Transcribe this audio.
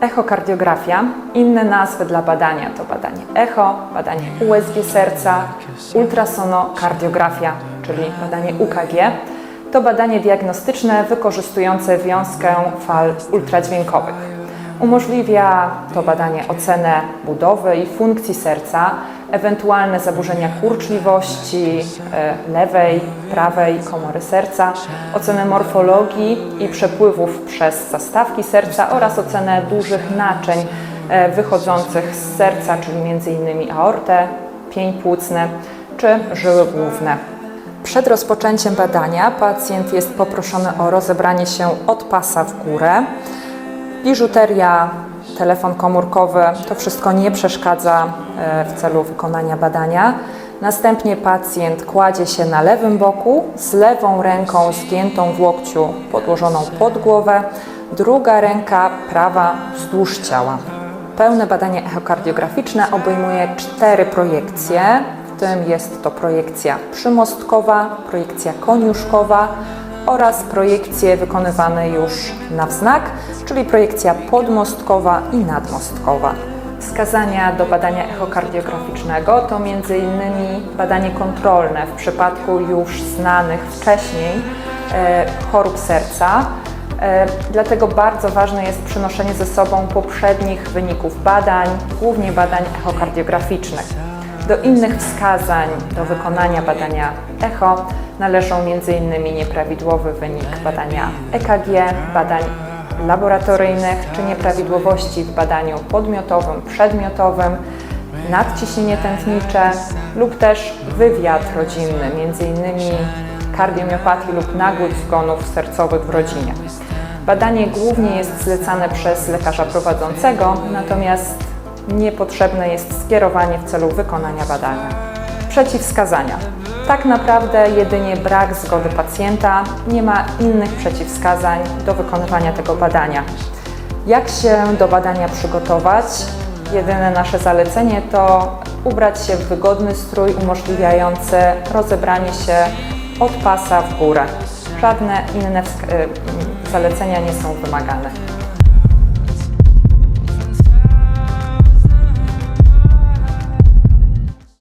Echokardiografia. Inne nazwy dla badania to badanie echo, badanie USG serca, ultrasonokardiografia, czyli badanie UKG. To badanie diagnostyczne wykorzystujące wiązkę fal ultradźwiękowych. Umożliwia to badanie ocenę budowy i funkcji serca, ewentualne zaburzenia kurczliwości e, lewej, prawej komory serca, ocenę morfologii i przepływów przez zastawki serca oraz ocenę dużych naczyń e, wychodzących z serca, czyli m.in. aortę, pień płucny czy żyły główne. Przed rozpoczęciem badania pacjent jest poproszony o rozebranie się od pasa w górę. Biżuteria, telefon komórkowy to wszystko nie przeszkadza e, w celu wykonania badania. Następnie pacjent kładzie się na lewym boku z lewą ręką zgiętą w łokciu podłożoną pod głowę, druga ręka prawa wzdłuż ciała. Pełne badanie echokardiograficzne obejmuje cztery projekcje, w tym jest to projekcja przymostkowa, projekcja koniuszkowa oraz projekcje wykonywane już na wznak, czyli projekcja podmostkowa i nadmostkowa. Wskazania do badania echokardiograficznego to m.in. badanie kontrolne w przypadku już znanych wcześniej e, chorób serca, E, Dlatego bardzo ważne jest przynoszenie ze sobą poprzednich wyników badań, głównie badań echokardiograficznych. Do innych wskazań do wykonania badania echo należą m.in. nieprawidłowy wynik badania EKG, badań laboratoryjnych czy nieprawidłowości w badaniu podmiotowym, przedmiotowym, nadciśnienie tętnicze lub też wywiad rodzinny, m.in. kardiomiopatii lub nagłych zgonów sercowych w rodzinie. Badanie głównie jest zlecane przez lekarza prowadzącego, natomiast niepotrzebne jest skierowanie w celu wykonania badania. Przeciwwskazania. Tak naprawdę jedynie brak zgody pacjenta, nie ma innych przeciwwskazań do wykonywania tego badania. Jak się do badania przygotować? Jedyne nasze zalecenie to ubrać się w wygodny strój umożliwiający rozebranie się od pasa w górę. Żadne inne y, zalecenia nie są wymagane.